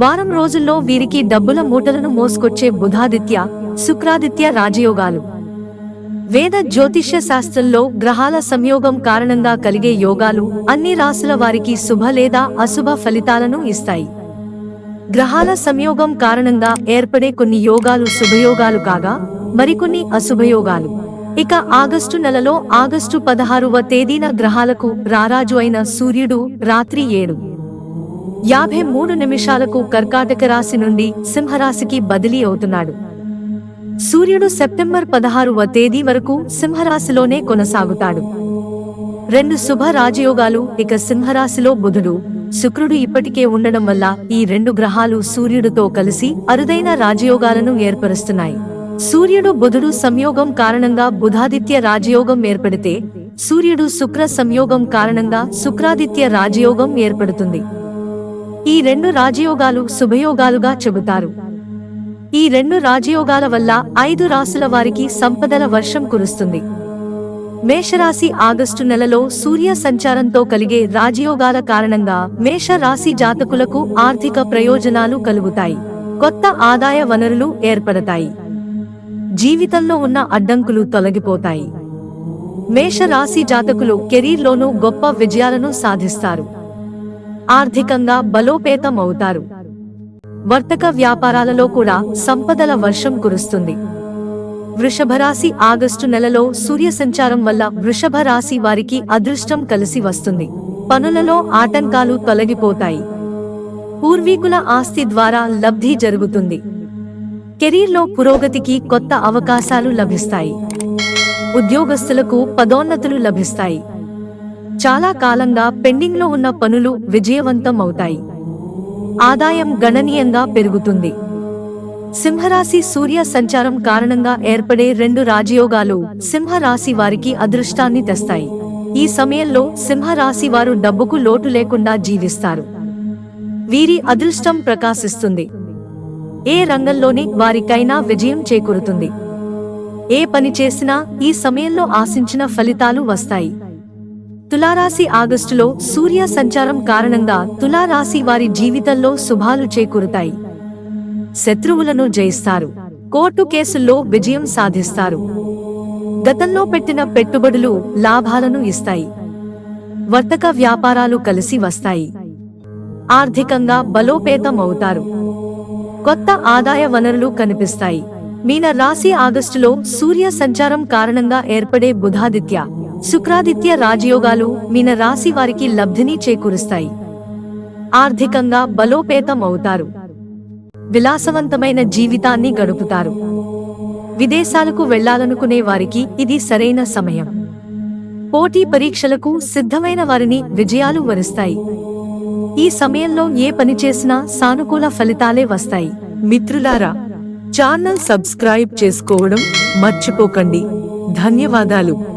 వారం రోజుల్లో వీరికి డబ్బుల మూటలను మోసుకొచ్చే బుధాదిత్య శుక్రాదిత్య రాజయోగాలు. వేద జ్యోతిష్య శాస్త్రంలో గ్రహాల సంయోగం కారణంగా కలిగే యోగాలు అన్ని రాసుల వారికి శుభ లేదా అశుభ ఫలితాలను ఇస్తాయి. గ్రహాల సంయోగం కారణంగా ఏర్పడే కొన్ని యోగాలు శుభయోగాలు కాగా మరికొన్ని అశుభయోగాలు. ఇక ఆగస్టు నెలలో ఆగస్టు పదహారవ తేదీన గ్రహాలకు రారాజు అయిన సూర్యుడు రాత్రి ఏడు. యాభై మూడు నిమిషాలకు కర్కాటక రాశి నుండి సింహరాశికి బదిలీ అవుతున్నాడు. సూర్యుడు సెప్టెంబర్ పదహారవ తేదీ వరకు సింహరాశిలోనే కొనసాగుతాడు. రెండు శుభ రాజయోగాలు ఇక సింహరాశిలో బుధుడు. శుక్రుడు ఇప్పటికే ఉండడం వల్ల ఈ రెండు గ్రహాలు సూర్యుడితో కలిసి అరుదైన రాజయోగాలను ఏర్పరుస్తున్నాయి. సూర్యుడు బుధుడు సంయోగం కారణంగా బుధాదిత్య రాజయోగం ఏర్పడితే సూర్యుడు శుక్ర సంయోగం కారణంగా శుక్రాదిత్య రాజయోగం ఏర్పడుతుంది. ఈ రెండు రాజయోగాలు శుభయోగాలుగా చెబుతారు. ఈ రెండు రాజయోగాల వల్ల ఐదు రాసుల వారికి సంపదల వర్షం కురుస్తుంది. మేషరాశి ఆగస్టు నెలలో సూర్య సంచారంతో కలిగే రాజయోగాల కారణంగా మేషరాశి జాతకులకు ఆర్థిక ప్రయోజనాలు కలుగుతాయి. కొత్త ఆదాయ వనరులు ఏర్పడతాయి. జీవితంలో ఉన్న అడ్డంకులు తొలగిపోతాయి. మేషరాశి జాతకులు కెరీర్లోనూ గొప్ప విజయాలను సాధిస్తారు. ఆర్థికంగా బలోపేతం అవుతారు వర్తక వ్యాపారాలలో కూడా సంపదల వర్షం కురుస్తుంది. వృషభరాశి ఆగస్టు నెలలో సూర్య సంచారం వల్ల వృషభ రాశి వారికి అదృష్టం కలిసి వస్తుంది. పనులలో ఆటంకాలు తొలగిపోతాయి. పూర్వీకుల ఆస్తి ద్వారా లబ్ధి జరుగుతుంది. కెరీర్లో పురోగతికి కొత్త అవకాశాలు లభిస్తాయి. ఉద్యోగస్తులకు పదోన్నతులు లభిస్తాయి. చాలా కాలంగా పెండింగ్లో ఉన్న పనులు విజయవంతం అవుతాయి ఆదాయం గణనీయంగా పెరుగుతుంది. సింహరాశి సూర్య సంచారం కారణంగా ఏర్పడే రెండు రాజయోగాలు సింహరాశి వారికి అదృష్టాన్ని తెస్తాయి. ఈ సమయంలో సింహరాశి వారు డబ్బుకు లోటు లేకుండా జీవిస్తారు. వీరి అదృష్టం ప్రకాశిస్తుంది. ఏ రంగంలోని వారికైనా విజయం చేకూరుతుంది. ఏ పని చేసినా ఈ సమయంలో ఆశించిన ఫలితాలు వస్తాయి. తులారాశి ఆగస్టులో సూర్య సంచారం కారణంగా తులారాశి వారి జీవితంలో శుభాలు చేకూరుతాయి. శత్రువులను జయిస్తారు. కోర్టు కేసుల్లో విజయం సాధిస్తారు. గతంలో పెట్టిన పెట్టుబడులు లాభాలను ఇస్తాయి. వర్తక వ్యాపారాలు కలిసి వస్తాయి. ఆర్థికంగా బలోపేతం అవుతారు. కొత్త ఆదాయ వనరులు కనిపిస్తాయి. మీన రాశి ఆగస్టులో సూర్య సంచారం కారణంగా ఏర్పడే బుధాదిత్య శుక్రాదిత్య రాజయోగాలు మీన రాశి వారికి లబ్ధిని చేకూరుస్తాయి. ఆర్థికంగా బలోపేతం అవుతారు. విలాసవంతమైన జీవితాన్ని గడుపుతారు. విదేశాలకు వెళ్ళాలనుకునే వారికి ఇది సరైన సమయం. పోటీ పరీక్షలకు సిద్ధమైన వారిని విజయాలు వరిస్తాయి. ఈ సమయంలో ఏ పని చేసినా సానుకూల ఫలితాలే వస్తాయి. మిత్రులారా ఛానల్ సబ్స్క్రైబ్ చేసుకోవడం మర్చిపోకండి. ధన్యవాదాలు.